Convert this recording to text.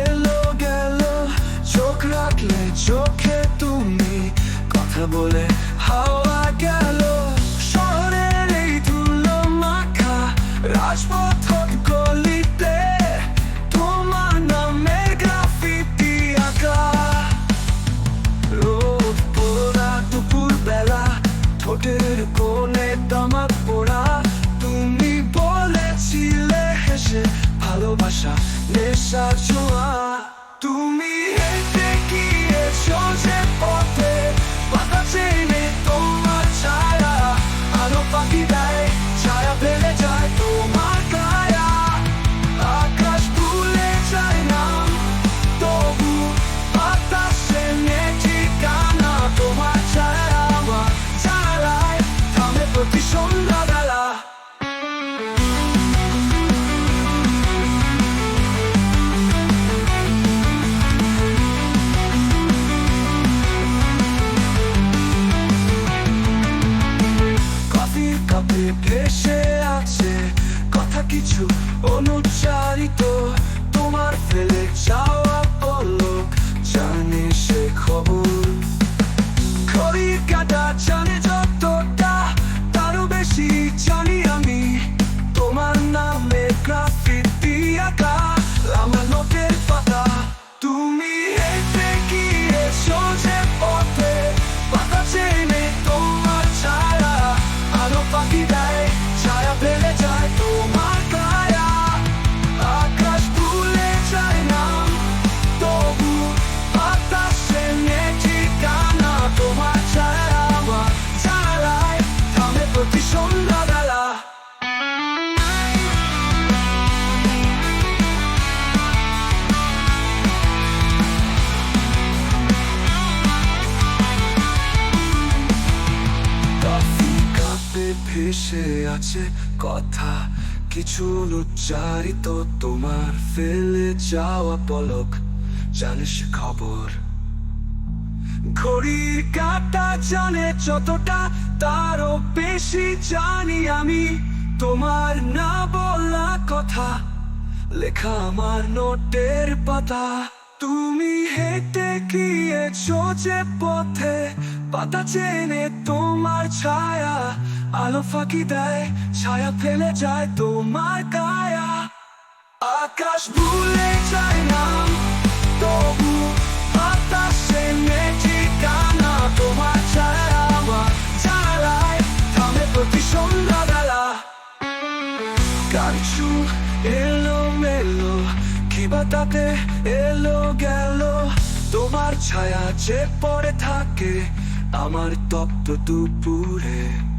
এলো গেল চোখ রাখলে চোখে তুমি কথা বলে সবসময় তুমি ভেসে আছে, কথা কিছু অনুচ্চারিত। তোমার ফেলে যাওয়া পলক, জানে সে খবর। ঘড়ির কাটা জানে যতটা তারও বেশি কাছে আছে কথা। কিছু উচ্চারিত তোমার ফেলে যাওয়া পলক। জানিস খবর? ঘড়ির কাটা জানে যতটা, তারও বেশি জানি আমি। তোমার না বলা কথা, লেখা আমার নোটের পাতা। তুমি হেঁটে গিয়েছো যে পথে, পাতা চেনে তোমার ছায়া। আলো ফাঁকি দেয় ছায়া ফেলে যায় তোমার কায়া আকাশ ভুলে যায় না, তবু তোমার এলো মেলো কিবা তাতে এলো গেল? তোমার ছায়া যে পড়ে থাকে, আমার তপ্ত দুপুরে।